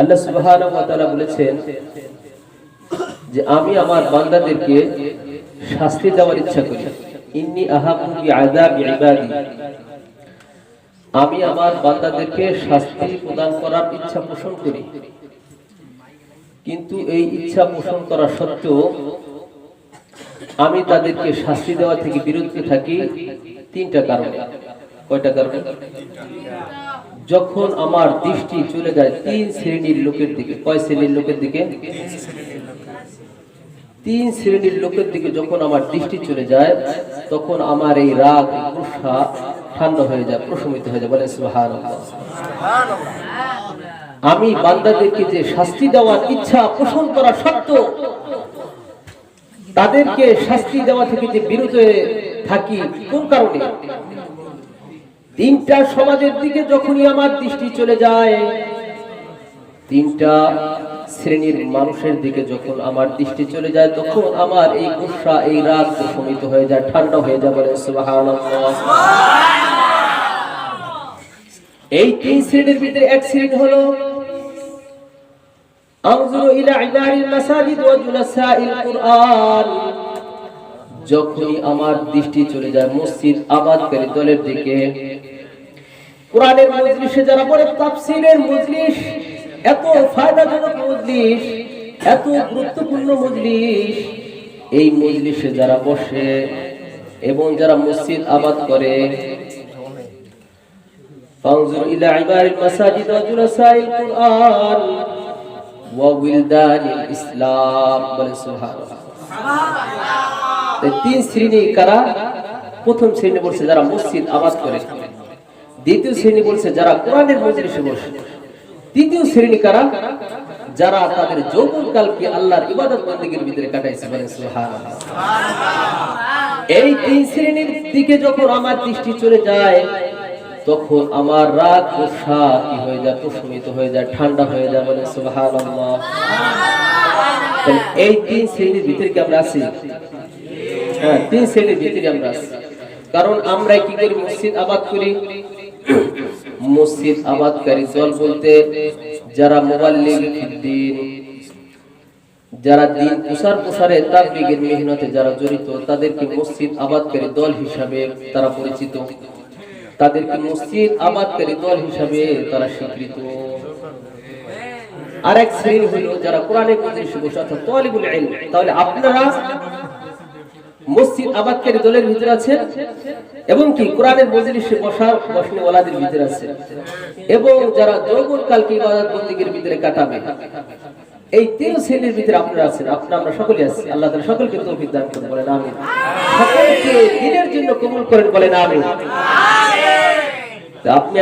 আল্লাহ তাআলা বলেছেন যে আমি আমার বান্দাদেরকে শাস্তি দেওয়ার ইচ্ছা করি। ইন্নি বিআযাবি ইবাদি। আমি আমার বান্দাদেরকে শাস্তি প্রদান করার ইচ্ছা পোষণ করি। কিন্তু এই ইচ্ছা পোষণ করা সত্ত্বেও আমি তাদেরকে শাস্তি দেওয়া থেকে বিরত থাকি তিনটা কারণে। কয়টা কারণে যখন আমার দৃষ্টি চলে যায় তিন শ্রেণির লোকের দিকে, কয় শ্রেণির লোকের দিকে? তিন শ্রেণির লোকের দিকে যখন আমার দৃষ্টি চলে যায়, তখন আমার এই রাগ গুসা ঠান্ডা হয়ে যায়, প্রশমিত হয়ে যায়। বলে সুবহানাল্লাহ। আমি বান্দাদেরকে যে শাস্তি দেওয়ার ইচ্ছা পোষণ করা সত্ত্বেও তাদেরকে শাস্তি দেওয়া থেকে যে বিরত থাকি কোন কারণে? তিনটা সমাজের দিকে যখনই আমার দৃষ্টি চলে যায়, তিনটা শ্রেণির মানুষের দিকে যখন আমার দৃষ্টি চলে যায়, তখন আমার এই গুসা এই রাগ প্রশমিত হয়ে যায়, ঠান্ডা হয়ে যায় বলে এই তিন শ্রেণির ভিতরে এক শ্রেণি হলো যখনই আমার দৃষ্টি চলে যায় মসজিদ আবাদকারী দলের দিকে কোরআনের মজলিসে যারা পড়ে তাফসীরের মজলিস এত ফায়দাজনক মজলিস এত গুরুত্বপূর্ণ মজলিস এই মজলিসে যারা বসে এবং যারা মসজিদ আবাদ করে فانظر إلى عبار المساجد وجلساء القرآن وولدان الإسلام বলে সুবহানাল্লাহ এই তিন শ্রেণী কারা প্রথম শ্রেণী বলছে যারা মসজিদ আবাদ করে দ্বিতীয় শ্রেণি বলছে যারা কোরআনের মজলিসে বসে। তৃতীয় শ্রেণি কারা? যারা তাদের যৌবনকালকে আল্লাহর ইবাদত বন্দীগীর ভিতরে কাটাইছে বলে এই তিন শ্রেণির দিকে যখন আমার দৃষ্টি চলে যায়, তখন আমার রাগ গোসা কি হয়ে যায়, প্রশমিত হয়ে যায়, ঠান্ডা হয়ে যায় বলে সুবহানাল্লাহ। এই তিন শ্রেণির ভিতরে কি আমরা আছি? হ্যাঁ তিন শ্রেণির ভিতরে আমরা আছি। কারণ আমরা কি করি? মসজিদ আবাদ করি। মসজিদ আবাদকারী দল বলতে যারা মোবাল্লিগ দিন যারা দিন প্রসার প্রসারে তাবলিগের মেহনতে যারা জড়িত, তাদেরকে মসজিদ আবাদকারী দল হিসাবে তারা পরিচিত। তাদেরকে মসজিদ আবাদকারী দল হিসাবে তারা স্বীকৃত। আর এক শ্রেণি হলো যারা কোরআনের তালিবুল ইলম। তাহলে আপনারা মসজিদ আবাদকারী দলের ভিতরে আছেন এবং কি কোরআনের মজলিসে বসা বসনে ওয়ালাদের ভিতরে আছে। এবং যারা যৌবন কালকে ইবাদত বন্দিগের ভিতরে কাটাবে এই তিন শ্রেণির ভিতরে আপনারা আছেন আপনারা আমরা সকলে আছি। আল্লাহ তাআলা সকলকে তৌফিক দান করুন বলেন আমিন। সকলকে দিনের জন্য কবুল করেন বলেন আমিন। তা আপনি